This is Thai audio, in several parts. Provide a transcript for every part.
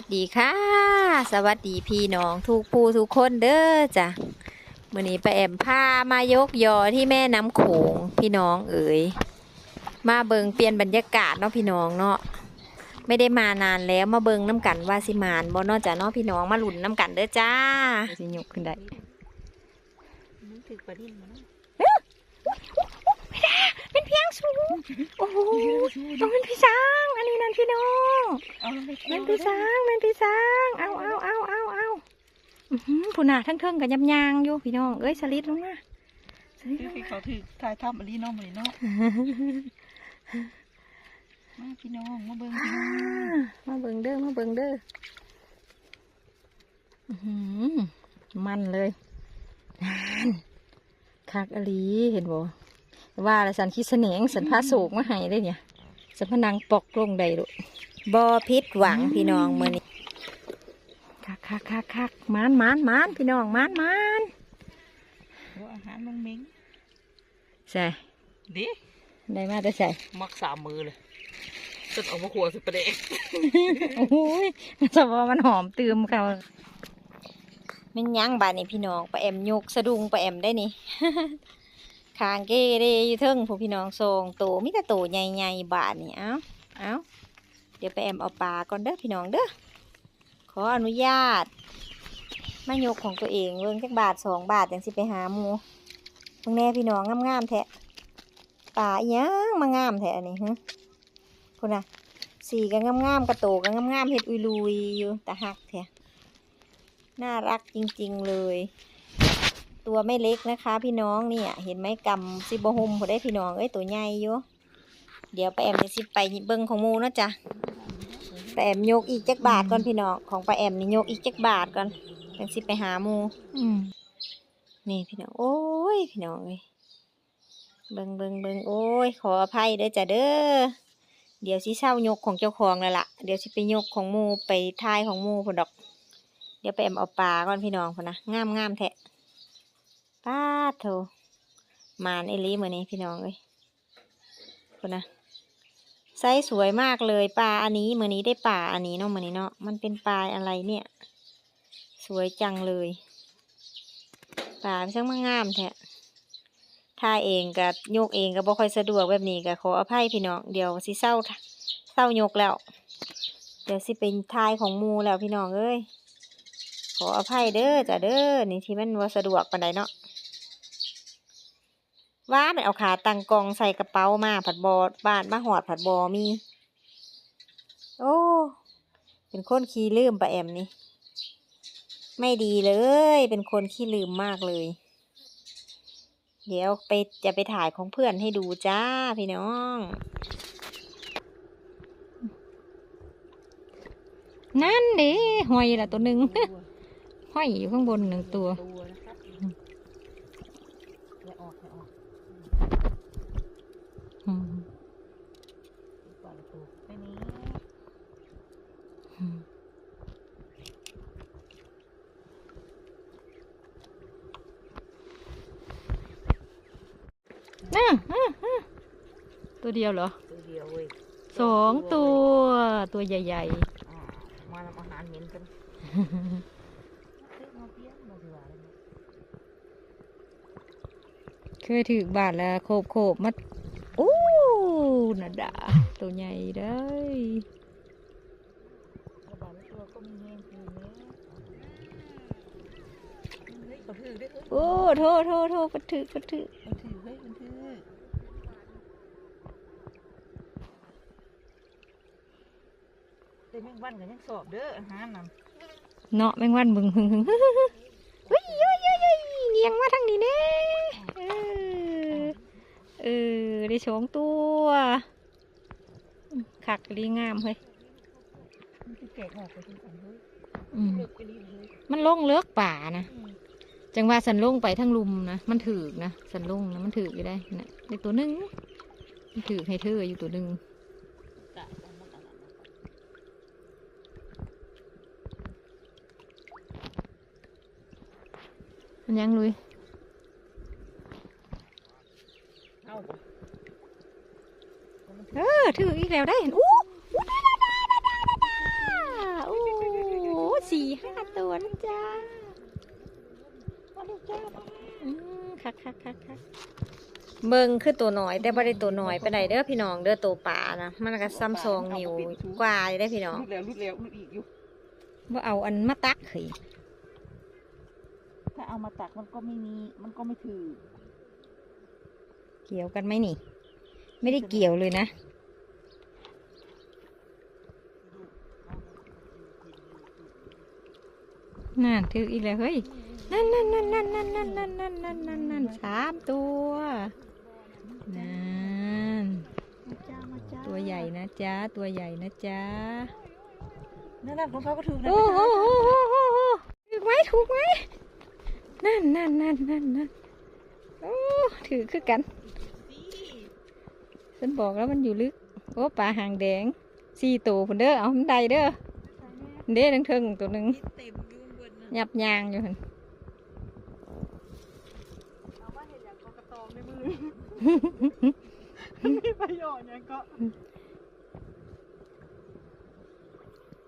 วัสดีค่ะ สวัสดีพี่น้องทุกผู้ทุกคนเด้อจ้ะมื่อนี้ไปแอมพามายกยอที่แม่น้ำโขงพี่น้องเอ๋ยมาเบิงเปลี่ยนบรรยากาศเนาะพี่น้องเนาะไม่ได้มานานแล้วมาเบิงน้ำกันว่าสิมานบ่เนอกจากเนาะพี่น้องมาหลุนน้ำกันเด้อจ้าสิยกขึ้นได้ถือประเด็นมานะ เป็นเพียง สูงโอ้โหต้องเป็นพี่ช้าง อันนี้นั่นพี่น้องเอาไปแม่นพี่ช้างแม่นพี่ช้าง เอาเอาเอาเอาเอาอื้อหือผู้หนาทั้งเทิงกับยำยางอยู่พี่น้องเอ้ยสลิดลงมาสลิดลงที่มาเขาถือถ่ายทำอันนี้น้องมาเลยเนาะมาพี่น้องมาเบิ่งพี่น้องมาเบิ่งเด้อมาเบิ่งเด้ออื้อหือมันเลยนั่นคักอหลีเห็นบ่ ว่าแล้วสันคิดเสนงสันพาโศกมาให้ได้เนี่ยสันพนังปอกลงได้ดุบ่พิษหวังพี่น้องมื้อนี้คักคักคักคักมานมานมานพี่น้องมานมานว่าอาหารมังเม้งใช่ดิได้มาได้ใส่มักสามมือเลยสุดเอามาขัวสุดประเด็นโอ้ยมันจะว่ามันหอมตืมเขามันยั้งบาดนี่พี่น้องปลาแอมยกสะดุงปลาแอมได้นี่ คางเกเดอยู่เทิงผู้พี่น้องทรงโตมิแต่โตใหญ่ๆบาดนี่เอ้าเอ้าเดี๋ยวไปแอมเอาปลาก่อนเด้อพี่น้องเด้อขออนุญาตมายกของตัวเองเบิ่งจักบาทสองบาทจังสิไปหาหมูเพิ่งแน่พี่น้องงามๆแท้ปลาอีหยังมางามแท้อันนี้ฮึคุณน่ะสีก็งามๆกระโตก็งามๆเห็ดอุยลุยอยู่แตาหักแท้น่ารักจริง ๆ เลย ตัวไม่เล็กนะคะ พี่น้องเนี่ยเห็นไหมกำซิบหุมพอได้พี่น้องเอ้ยตัวใหญ่อยู่เดี๋ยวป้าแอมจะสิไปเบิ้งของหมูเนาะจ้ะป้าแอมยกอีกจักบาทก่อนพี่น้องของป้าแอมนี่ยกอีกจักบาทก่อนจังสิไปหาหมูอืมนี่พี่น้องโอ้ยพี่น้องเอ้ยเบิ้งเบิ้งเบิ้งโอ้ยขออภัยเด้อจ้ะเด้อเดี๋ยวสิเช่ายกของเจ้าของแล้วล่ะเดี๋ยวสิไปยกของหมูไปทายของหมูพนดอก เดี๋ยวไปแอมเอาปลาก่อนพี่น้องพนนะงามงามๆแทะ ป้าดโถมานเอลีเหมือนนี้พี่น้องเลยพนนะไซส์สวยมากเลยปลาอันนี้เหมือนนี้ได้ปลาอันนี้เนาะเหมือนนี้เนาะมันเป็นปลาอะไรเนี่ย สวยจังเลยปลาช่างมางามแทะถ้าเองกับโยกเองก็บ่ค่อยสะดวกแบบนี้ก็ขออภัยพี่น้องเดี๋ยวสิเศร้าเศร้ายกแล้ว เดี๋ยวสิเป็นทายของมูแล้วพี่น้องเอ้ยขออภัยเด้อจ้ะเด้อนี่ที่มันว่าสะดวกปานใดเนาะ ว่ามันเอาขาตังกองใส่กระเป๋ามาผัดบอบ้านมาหอดผัดบอมี โอ้ เป็นคนขี้ลืมปะแอมนี่ ไม่ดีเลย เป็นคนขี้ลืมมากเลย เดี๋ยวไปจะไปถ่ายของเพื่อนให้ดูจ้าพี่น้อง นั่นดิหอยละตัวหนึ่งห้อยอยู่ข้างบนหนึ่งตัว ตัวนะครับอย่าออกอย่าออก อืม ปล่อยตัวไม่นี้ อืมอะอะอะ ตัวเดียวเหรอ ตัวเดียวเว้ยสองตัว ตัวใหญ่อ่ามาทำอาหารเหม็นกันมาเพี้ยนมาถือว่าอะไรเนี่ยๆเคยถือบาทแล้วโคบโคบๆมัดโอ้นาดาตัวใหญ่ได้กระบาดในตัวก็มีแห้งคืนนี้เฮ้ยเขาถือด้วยเฮ้ยโอ้โทษโทษโทษปัดถือปัดถือมันถือเฮ้ยมันถือ แต่แมงวันก็ยังสอบเด้ออาหารน่ะเนาะแมงวันบึงหึงหึงเฮ้ยเฮ้ยเฮ้ยเนียงมาทางนี้เน่เออเออได้สองตัวขักดีงามเฮ้ยมันลือกไปรีบเลยมันลงเลือกป่านะจังว่าสันลงไปทั้งลุมนะมันถือนะสันลงนะมันถือกอยู่ได้นะในตัวหนึ่งมันถือให้เธออยู่ตัวหนึ่ง กะกันมาตลอด มันยังลุยเอาเออถือกอีกแล้วได้เห็นอู้อู้ได้ได้ได้ได้ได้ได้อู้สี่ห้าตัวนะจ๊ะอืมคักคักคักคักเบิ่งคือตัวหน่อย แต่บ่ได้ตัวหน่อยไปไหนใดเด้อพี่น้องเด้อตัวป่านะมันก็ซ้ำซองนิ้วกว่าอยู่ได้อพี่น้องรุดแล้วรุดแล้วรุดอีกอยู่ว่าเอาอันมาตักเฮ้ย ถ้าเอามาตักมันก็ไม่มีมันก็ไม่ถือ เกี่ยวกันไหมนี่ ไม่ได้เกี่ยวเลยนะ นั่นถืออีกแล้วเฮ้ย นั่นนั่นนั่นนั่นนั่นนั่นนั่นนั่นนั่นนั่นนั่นสามตัว นั่นมาจ้ามาจ้าตัวใหญ่นะจ๊ะ ตัวใหญ่นะจ๊ะ นั่นนั่นของเขาก็ถือนะโอ้โหโอ้โหโอ้โหถูกไหมถูกไหม นั่นนั่นนั่นนั่นนั่นโอ้ถือคือกันฉันบอกแล้วมันอยู่ลึกโอ้ปลาหางแดงสี่ตัวพุ่นเด้อเอามันได้เด้อเด้ทั้งเทิงตัวหนึ่งเต็มอยู่บนนะยับยางอยู่หันเอาว่าเห็นอย่างกกระตองในมือมีประโยชน์อย่างก็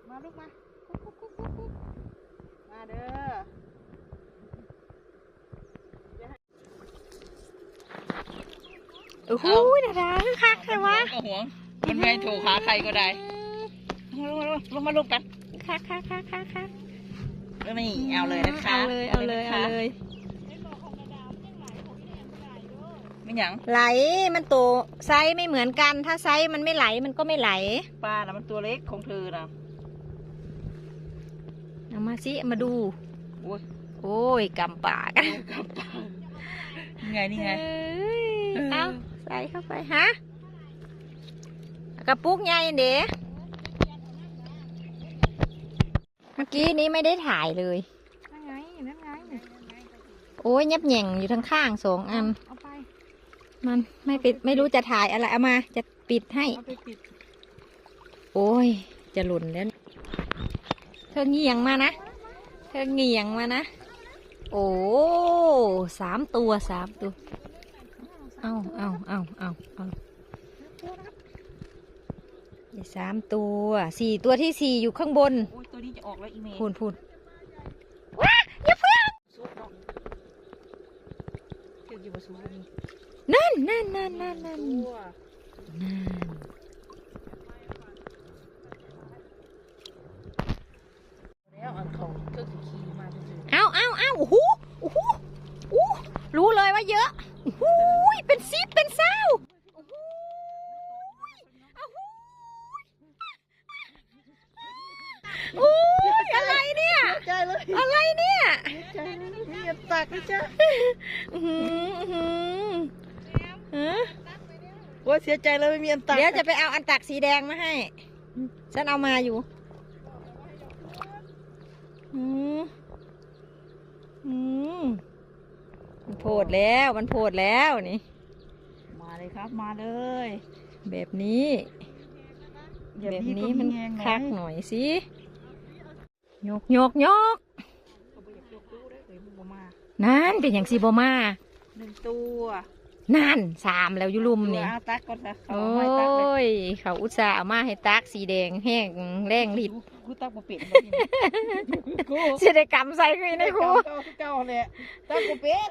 มาลูกมากุ๊กกุ๊กกุ๊กกุ๊กมาเด้อ โอ้โหดาดาคือคักใช่วะก็ห่วงมันไม่โทรหาใครก็ได้ ลงมาลงมาลูกกันคักคักคักคักคักแล้วนี่เอาเลยนะคะ เอาเลย เอาเลย เอาเลยไม่หยัง ไหล มันโตไซส์ไม่เหมือนกัน ถ้าไซส์มันไม่ไหล มันก็ไม่ไหล ปลานะมันตัวเล็กของเธอนะเอามาสิมาดู โอ้ยโอ้ยกำปากกับปลานี่ไง นี่ไง เอ้ยเอา ใส่เข้าไปฮะกระปุกใหญ่เด้เมื่อกี้นี้ไม่ได้ถ่ายเลยนั่นไงนั่นไงโอ้ยยับแหย่งอยู่ทั้งข้างสองอัน เอาไป มันไม่ปิดไม่รู้จะถ่ายอะไรเอามา จะปิดให้ เอาไปปิด โอ้ย จะหล่นแล้ว เธอเงียงมานะ เธอเงียงมานะ โอ้สามตัวสามตัว เอาเอาเอาเอาเอาได้สามตัวสี่ตัวที่สี่อยู่ข้างบนโอ้ยตัวนี้จะออกแล้วอีเมลพูนพูนว้าอย่าเพิ่งซุปเนาะเกี่ยวกับซุปนี่นั่นนั่นนั่นนั่นนั่นตัวนั่นแล้วอันเขาเครื่องขี่มาจริงเอาเอาเอาโอ้โหโอ้โหโอ้โหรู้เลยว่าเยอะ โอ้โหเป็นซิปเป็นเศร้าโอ้โหโอ้โหโอ้ยอะไรเนี่ยๆใจเลยอะไรเนี่ยใจเลยมีอันตักนะจ๊ะอื้อหืออื้อหือฮะโอ้ยเสียใจเลยไม่มีอันตัก เดี๋ยวจะไปเอาอันตักสีแดงมาให้ ฉันเอามาอยู่อืมอืมมัน โผดแล้วมันโผดแล้วนี่ มาเลยครับมาเลย แบบนี้แบบนี้มันคักหน่อยสิยกยกยกเขาไม่อยากยกตู้ได้เลยมึงบ่มานั่นเป็นอย่างสีบมาหนึ่งตัวนั่นสามแล้วอยุลุมนี่เอาตักก่อนนะเขาโอ้เอาให้ตักเลยยเขาอุตส่าห์เอามาให้ตักสีแดงแห้งแรงฤท ธิ์กูตักบ่เป็นกูสิได้กำใส่คุยในครูเก่าเก่าเลยตักบ่เป็น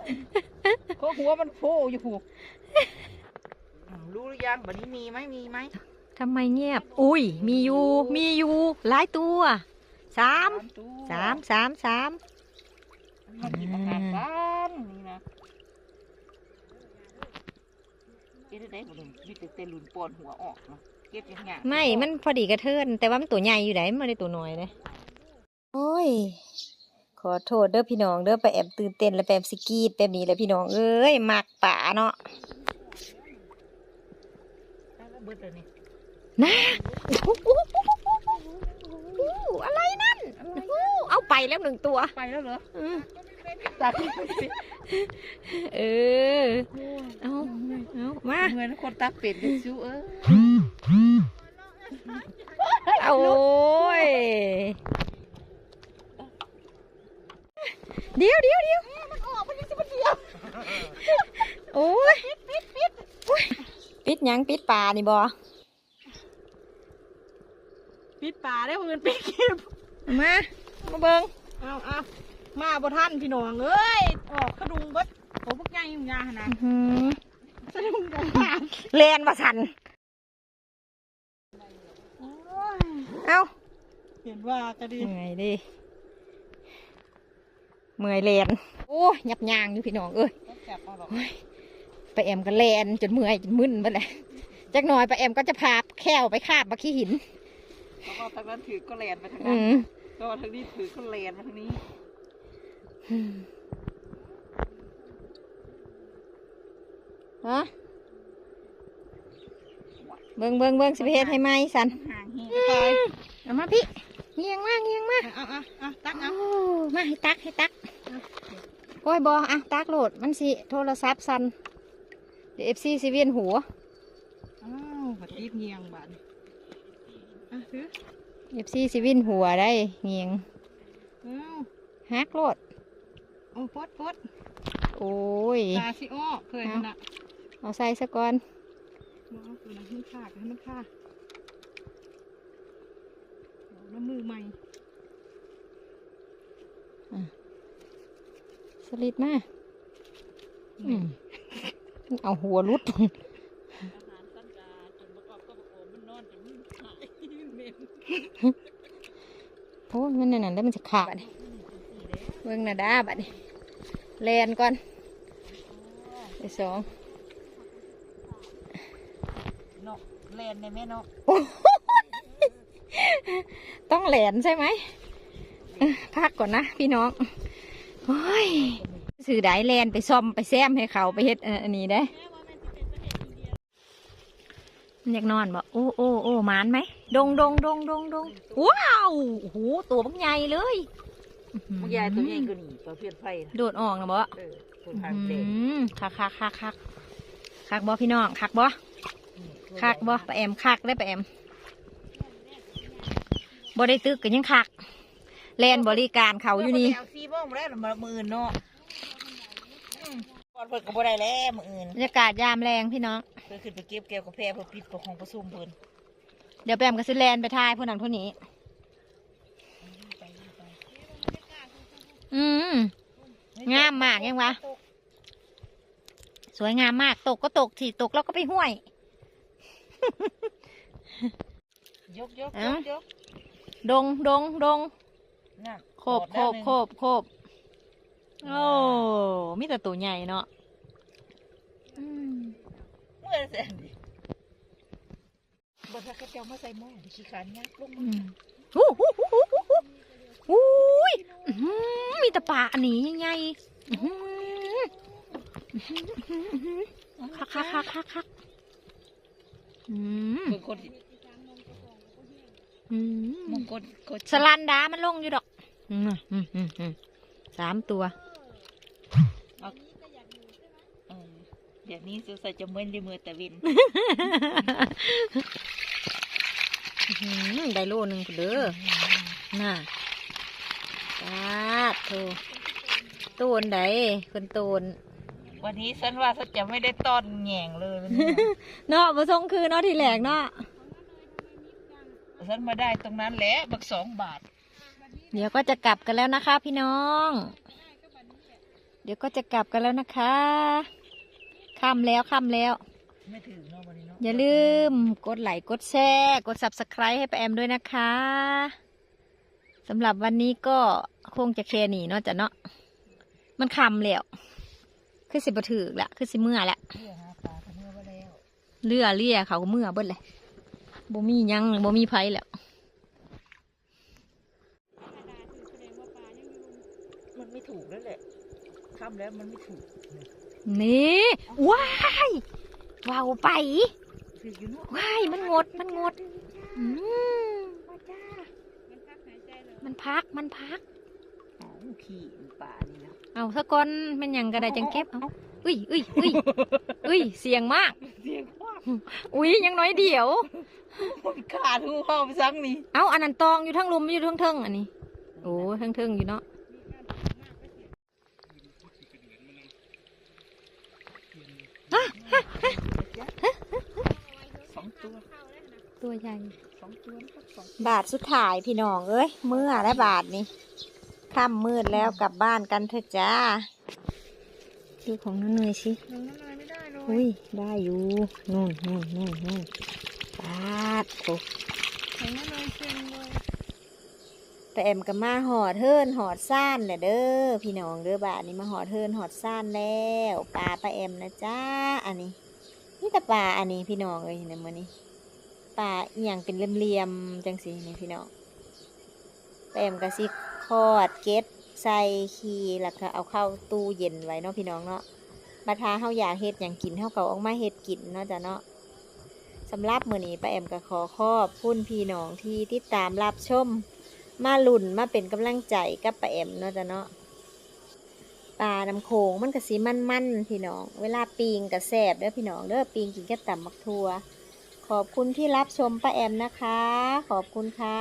เขาหัวมันโผล่อยู่ผูรู้หรือยังบัดนี้มีไหมมีไหมทำไมเงียบ อุ้ย มีอยู่ มีอยู่ หลายตัว สาม สาม สาม สามมันกินอาหารกันนี่นะเก็บได้ได้บ่เลยมีแต่แต่ลุนปอนหัวออกเนาะ เก็บยังไงไม่มันพอดีกระเทินแต่ว่ามันตัวใหญ่อยู่ไหนมันไม่ได้ตัวน้อยเลยโอ้ย ขอโทษเด้อพี่น้องเด้อไปแอบตื่นเต้นแล้วไปแอบสกรีดแบบนี้แหละพี่น้องเอ้ยมักป่าเนาะตักแล้วเบิดเลยนี่นะอู้หูอู้หูอะไรนั่นอู้หูเอาไปแล้วหนึ่งตัว ไปแล้วเหรอ อืมตักเออ เอาเอามาเหมือนคนตักเป็ดเลยซิวเออโอ้ยเดี๋ยวเดี๋ยวเดี๋ยวมันออกมันจะมันเดียวโอ้ยปิดปิดปิดปิดหยังปิดปลานี่บอปิดป่าได้เหมือนปิดเก็บมามาเบิ่งเอาเอา มาบ่ทันพี่น้องเอ้ยออกกระดุงเบิดโอ้พวกใหญ่ยุ่งยากขนาดอื้อหือสะดุ้งกันมากแลนมาสันโอ้ยเอ้าเห็นว่าก็ดี เหนื่อยดิเมื่อยแลนโอ้ยยับยางอยู่พี่น้องเอ้ยต้องจับเอาหรอกไปแอมก็แลนจนเมื่อยจนมึนไปเลยจักหน่อยไปแอมก็จะพาแค่วไปคาบมาขี้หินเพราะว่าทางนั้นถือก็แลนไปทางอืนั้นม ก็ทางนี้ถือก็แลนมาทางนี้ ฮะเบิ่งเบิ่งเบิ่งสิไปเฮ็ดให้ไหมสันห่างเฮียไปเอามาพี่เงียงมากเงียงมากเอาเอาเอาตักเอาโอ้มาให้ตักให้ตักโอ้ยบออะตักโหลดมันสิโทรศัพท์สันเดี๋ยวเอฟซีสิเวียนหัวอ้าวบัดตีบเงียงบาดนี่อะถือเอฟซีสิเวียนหัวได้เงียงอ้าวฮักโหลด โอ้ปดปดโอ้ยตาสิอ้อเคยนะเอาใส่ซะก่อนมาเอาตัวนั้นให้มันขาดให้มันขาดเอาน้ำมือใหม่สลิดมาอืมเอาหัวรุดอาหารสั้นกาจนประกอบก็ประกอบมันนอนจนมันหายเหม็นโอ้ยมันนั่นน่ะแล้วมันจะขาดเบิ่งหน้าด้าบัดนี้แลนก่อนไปสองเนาะแลนในแม่เนาะต้องแหลนใช่ไหมเอ้อพักก่อนนะพี่น้องโอ้ยสื่อได้แลนไปซ่อมไปแซมให้เขาไปเฮ็ดเอ่ออันนี้ได้มันอยากนอนบ่โอ้โอ้โอ้หมานไหมดงดงดงดงดงว้าวโอ้โหตัวบักใหญ่เลย มึงยายตัวใหญ่กว่านี่ตัวเพี้ยนไฟนะโดดออกนะบ่ เออตัวอืทางแดงมคักคักคักคักคักบ่พี่น้องคักบ่คักบ่ปะแอมคักได้ปะแอมบ่ได้ตึกกันยังคักแลนบริการเขาอยู่นี่ เอาซีโมงมาได้หรือมามืออื่นเนาะอืมก่อนเพิ่นก็บ่ได้แล้วมืออื่นบรรยากาศยามแรงพี่น้อง เพิ่นขึ้นไปเก็บแก้วกาแฟเพื่อปิดของประชุมเพิ่นเดี๋ยวแปมกับซิแลนไปทายพวกนั้นพวกนี้ อืมงามมากยังวะ สวยงามมาก ตกก็ตกที่ตกแล้วก็ไปห้วย ยกยกเอ้ายกยกดงดงดงนั่นโคบโคบโคบโคบโอ้มีแต่ตัวใหญ่เนาะอืมเมื่อเสร็จบ่ถ้าเขาเจ้ามาใส่หม้อขี้ขานยากลงอืมอู้หูหูหูหูหูอุ้ยอื้อหือ มีแต่ปลาอันนี้ใหญ่ๆอื้อหืออื้อหืออื้อหือคักคักคักคักคักอืมเพิ่นคนอืมมงคนคนสลันดา มันลงอยู่ดอกอืมอืมอืมอืมสามตัวเออเดี๋ยวนี้สงสัยจะเมื่นด้วยมือแต่วินอื้อหือได้โลหนึ่งพุ่นเด้อน่ะ ปาดโถโตนไดคนโตนวันนี้ฉันว่าฉันจะไม่ได้ต้อนแหง่งเลยวันนี้เนาะมาส่งคือเนาะที่แหลกเนาะ ฉันมาได้ตรงนั้นแหละบักสองบาท เดี๋ยวก็จะกลับกันแล้วนะคะ พี่น้อง เดี๋ยวก็จะกลับกันแล้วนะคะค่ำแล้วค่ำแล้ว ไม่ถึงเนาะวันนี้เนาะ อย่าลืมกดไลค์กดแชร์ กด subscribe ให้ป้าแอมด้วยนะคะ สำหรับวันนี้ก็คงจะแค่นี้เนาะจ้ะเนาะมันคำแล้วคือสิบถือกละคือสิเมื่อละเรื่องหาปลากันเมื่อว่าแล้วเรือเลี่ยเขาก็เมื่อเบิดเลยบ่มีหยังบ่มีไผแล้วมันไม่ถูกแล้วแหละทำแล้วมันไม่ถูก นี่ว้ายว้าวไปถูกอยู่เนาะว้ายมันงดมันงดอืมมัน พักมันพักอ๋อขี่ป่านี่นะเอาสะก่อนแมันหยังกระไดจังเก็บเอาอุ้ยอุ้ยอุ้ยอุ้ยเสียงมาก เสียงว่าอุ้ยยังน้อยเดียวมันขาดหูเข้าไปซังนี่เอาอันนั้นตองอยู่ทั้งลุมอยู่ทั้งเทิงอันนี้โอ้ทั้งเทิงอยู่เนาะสองตัวตัวใหญ่ สองตัวนะครับสองบาทสุดท้ายพี่น้องเอ้ยเมื่อและบาทนี่ค่ำมืดแล้วกลับบ้านกันเถอะจ้าดูของน้องเนยสิน้องน้ำลายไม่ได้เลยอุ้ยได้อยู่นู่นนู่นนู่นนู่นบาทโอ้น้องน้ำลายเซ็งเลยแต่แอมก็มาหอดเทินหอดซ่านแหละเด้อพี่น้องเด้อบาทนี้มาหอดเทินหอดซ่านแล้วปลาปลาแอมนะจ้าอันนี้นี่แต่ปลาอันนี้พี่น้องเอ้ยเนี่ยมื้อนี้ ปลาอย่างเป็นเหลี่ยมๆจังสีนี่พี่น้องแอมก็สิคอดเก็ดใส่ขีแล้วก็เอาเข้าตู้เย็นไว้เนาะพี่น้องเนาะมาทาเฮาอยากเฮ็ดหยังกินเฮาเก็เอาออกมาเฮ็ดกินเนาะจ้ะเนาะสำหรับมื้อนี้ป้าแอมก็ขอขอบคุณพี่น้องที่ติดตามรับชม มาลุ่นมาเป็นกำลังใจกับป้าแอมเนาะจ้ะเนาะปลาน้ำโขงมันก็สีมันๆพี่น้อง เวลาปิงก็แซ่บเด้อพี่น้องเด้อปิงกินกับตำมักทัว ขอบคุณที่รับชมป้าแอมนะคะ ขอบคุณค่ะ